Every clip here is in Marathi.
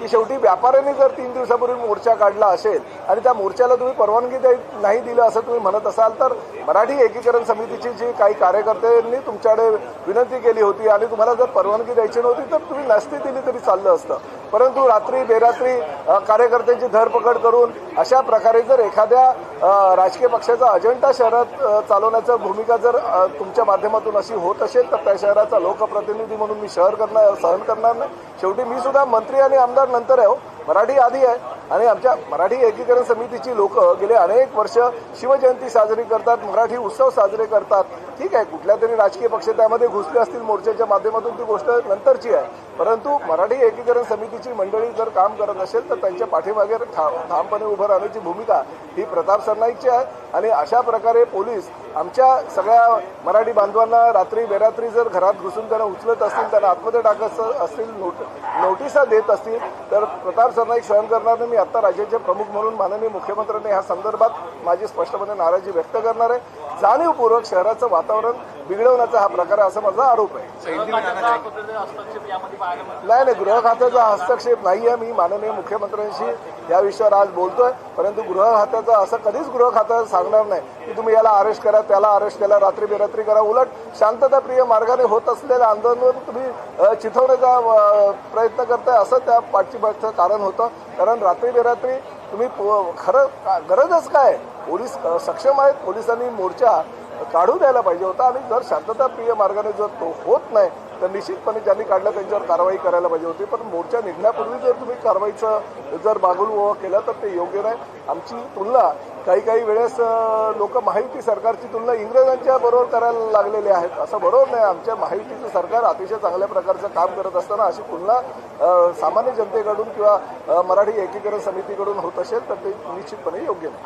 की शेवटी व्यापाऱ्यांनी जर तीन दिवसापूर्वी मोर्चा काढला असेल आणि त्या मोर्चाला तुम्ही परवानगी द्याय- नाही दिलं असं तुम्ही म्हणत असाल तर मराठी एकीकरण समितीची जी काही कार्यकर्त्यांनी तुमच्याकडे विनंती केली होती आणि तुम्हाला जर परवानगी द्यायची नव्हती तर तुम्ही नसती दिली तरी चाललं असतं. परंतु रात्री बेरात्री कार्यकर्त्यांची धरपकड करून अशा प्रकारे जर एखाद्या राजकीय पक्षाचा अजेंडा शहरात चालवण्याचा भूमिका जर तुमच्या माध्यमातून अशी होत असेल तर त्या शहराचा लोकप्रतिनिधी म्हणून मी शहर करणार सहन करणार नाही. शेवटी मी सुद्धा मंत्री आणि आमदार नंतर आहे हो. मराठी आधी आहे. आणि आमच्या मराठी एकीकरण समितीची लोक गेले अनेक वर्ष शिवजयंती साजरी करतात मराठी उत्सव साजरे करतात. ठीक आहे कुठल्या तरी राजकीय पक्ष त्यामध्ये घुसले असतील मोर्चाच्या माध्यमातून ती गोष्ट नंतरची आहे. परंतु मराठी एकीकरण समितीची मंडळी जर काम करत असेल तर त्यांच्या पाठीमागे ठामपणे उभं राहण्याची भूमिका ही प्रताप सरनाईकची आहे. आणि अशा प्रकारे पोलीस आमच्या सगळ्या मराठी बांधवांना रात्री बेरात्री जर घरात घुसून त्यांना उचलत असतील त्यांना आत्महत्या टाकत असतील नोट नोटिसा देत असतील तर प्रताप सरनाईक सहन करणार मी आता राज्याचे प्रमुख म्हणून माननीय मुख्यमंत्र्यांनी ह्या संदर्भात माझी स्पष्टपणे नाराजी व्यक्त करणार आहे. जाणीवपूर्वक शहराचं वातावरण बिघडवण्याचा हा प्रकार असा माझा आरोप आहे. नाही नाही गृह खात्याचा हस्तक्षेप नाही आहे. मी माननीय मुख्यमंत्र्यांशी या विषयावर आज बोलतोय. परंतु गृह खात्याचं असं कधीच गृह खात्याचं सांगणार नाही. की तुम्ही याला अरेस्ट करा त्याला अरेस्ट केला रात्री बेरात्री करा उलट शांतताप्रिय मार्गाने होत असलेल्या आंदोलनावर तुम्ही चिथवण्याचा प्रयत्न करताय असं त्या पाठीमागचं कारण होतं. कारण रात्री बेरात्री तुम्ही पो- खरं का- गरजच काय? पोलीस सक्षम आहेत. पोलिसांनी मोर्चा काढू द्यायला पाहिजे होता. आणि जर शांतताप्रिय मार्गाने जर तो होत नाही तर निश्चितपणे ज्यांनी काढलं त्यांच्यावर कारवाई करायला पाहिजे होती. पण मोर्चा निघण्यापूर्वी जर तुम्ही कारवाईचं जर बागुल केलं तर ते योग्य नाही. आमची तुलना काही काही वेळेस लोक महायुती सरकारची तुलना इंग्रजांच्या बरोबर करायला लागलेले आहेत. असं बरोबर नाही. आमच्या महायुतीचं सरकार अतिशय चांगल्या प्रकारचं काम करत असताना अशी तुलना सामान्य जनतेकडून किंवा मराठी एकीकरण समितीकडून होत असेल तर ते निश्चितपणे योग्य नाही.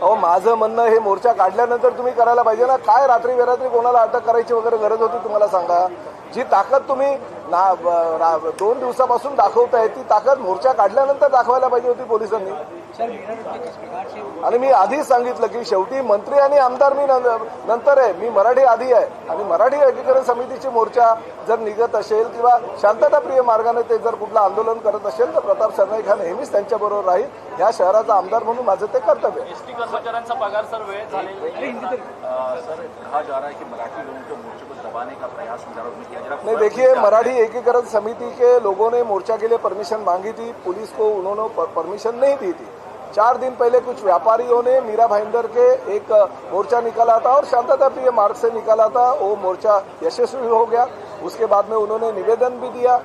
अहो माझं म्हणणं हे मोर्चा काढल्यानंतर तुम्ही करायला पाहिजे ना. काय रात्री बेरात्री कोणाला अटक करायची वगैरे गरज होती तुम्हाला सांगा? जी ताकद तुम्ही ना दोन दिवसापासून दाखवताय ती ताकद मोर्चा काढल्यानंतर दाखवायला पाहिजे होती पोलिसांनी. आणि मी आधीच सांगितलं की शेवटी मंत्री आणि आमदार मी नंतर आहे. मी मराठी आधी आहे. आणि मराठी एकीकरण समितीची मोर्चा जर निघत असेल किंवा शांतताप्रिय मार्गाने ते जर कुठलं आंदोलन करत असेल तर प्रताप सरनाईक हा नेहमीच त्यांच्याबरोबर राहील. ह्या शहराचा आमदार म्हणून माझं ते कर्तव्य आहे. एसटी कर्मचाऱ्यांचा पगार सर वेळ झालेला सर कहा जा रहा है कि मराठी लोगों के मोर्चे को दबाने का प्रयास है नहीं देखिए मराठी एकीकरण समिति के लोगों ने मोर्चा के लिए परमिशन मांगी थी पुलिस को उन्होंने परमिशन नहीं दी थी चार दिन पहले कुछ व्यापारियों ने मीरा भाईंदर के एक मोर्चा निकाला था और शांतता प्रिय मार्ग से निकाला था वो मोर्चा यशस्वी हो गया। उसके बाद में उन्होंने निवेदन भी दिया।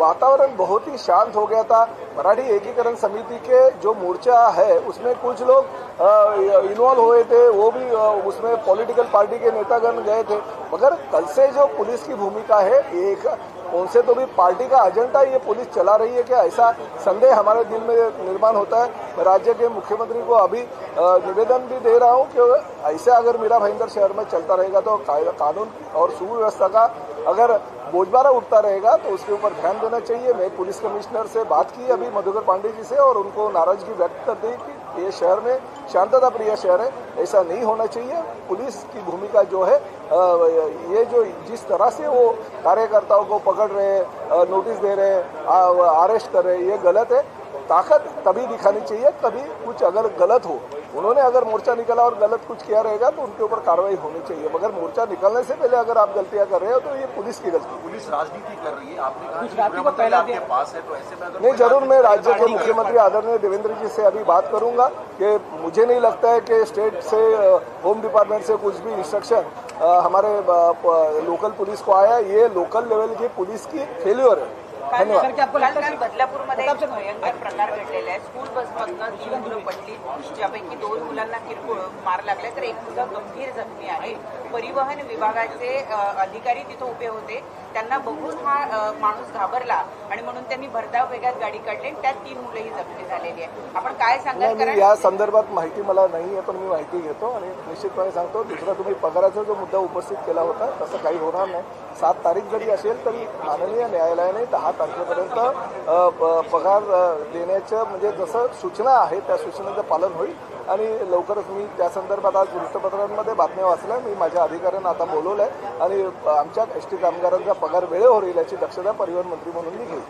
वातावरण बहुत ही शांत हो गया था। मराठी एकीकरण समिति के जो मोर्चा है, उसमें कुछ लोग इन्वॉल्व हुए थे। वो भी उसमें पॉलिटिकल पार्टी के नेतागण गए थे। मगर कल से जो पुलिस की भूमिका है, एक उनसे तो भी पार्टी का एजेंडा ये पुलिस चला रही है क्या? ऐसा संदेह हमारे दिल में निर्माण होता है। मैं राज्य के मुख्यमंत्री को अभी निवेदन भी दे रहा हूँ कि ऐसे अगर मीरा भाईंदर शहर में चलता रहेगा तो कानून और सुव्यवस्था का अगर बोझबारा उठता रहेगा तो उसके ऊपर ध्यान देना चाहिए। मैं पुलिस कमिश्नर से बात की अभी मधुकर पांडे जी से, और उनको नाराज़गी व्यक्त कर दी कि ये शहर में शांतता प्रिय शहर है, ऐसा नहीं होना चाहिए। पुलिस की भूमिका जो है ये जो जिस तरह से वो कार्यकर्ताओं को पकड़ रहे नोटिस दे रहे अरेस्ट कर रहे ये गलत है। ताकत तभी दिखानी चाहिए कभी कुछ अगर गलत हो। उन्होंने अगर मोर्चा निकला और गलत कुछ किया रहेगा तो उनके ऊपर कार्रवाई होनी चाहिए। मगर मोर्चा निकलने से पहले अगर आप गलतियाँ कर रहे हो तो ये पुलिस की गलती पुलिस राजनीति कर रही है। आपने आपके पास है तो ऐसे में अगर नहीं ज़रूर मैं राज्य के मुख्यमंत्री आदरणीय देवेंद्र जी से अभी बात करूँगा कि मुझे नहीं लगता है कि स्टेट से होम डिपार्टमेंट से कुछ भी इंस्ट्रक्शन हमारे लोकल पुलिस को आया ये लोकल लेवल की पुलिस की फेल्युअर है। धन्यवाद काल बदलापूरमध्ये एक भयंकर प्रकार घडलेला आहे. स्कूल बसमधनं तीन मुलं पडली. ज्यापैकी दोन मुलांना किरकोळ मार लागलाय. तर एक मुलगा गंभीर जखमी आहे. परिवहन विभागाचे अ, अधिकारी तिथं उभे होते. त्यांना बघून हा माणूस घाबरला आणि म्हणून त्यांनी भरधाव वेगात गाडी काढली आणि त्यात तीन मुलंही जखमी झालेली आहे आपण काय सांगाल? या संदर्भात माहिती मला नाही आहे पण मी माहिती घेतो आणि निश्चितपणे सांगतो दुसरा तुम्ही पगाराचा जो मुद्दा उपस्थित केला होता तसं काही होणार नाही. सात तारीख जरी असेल तरी माननीय न्यायालयाने दहा तारखेपर्यंत पगार देण्याचं म्हणजे जसं सूचना आहे त्या सूचनेचं पालन होईल. आणि लवकरच मी त्या संदर्भात आज वृत्तपत्रांमध्ये बातम्या वाचल्या. मी माझ्या अधिकाऱ्यांना आता बोलवलं आहे आणि आमच्या एस टी कामगारांचा पगार वेळेवर होईल याची दक्षता परिवहन मंत्री म्हणून मी घेईल.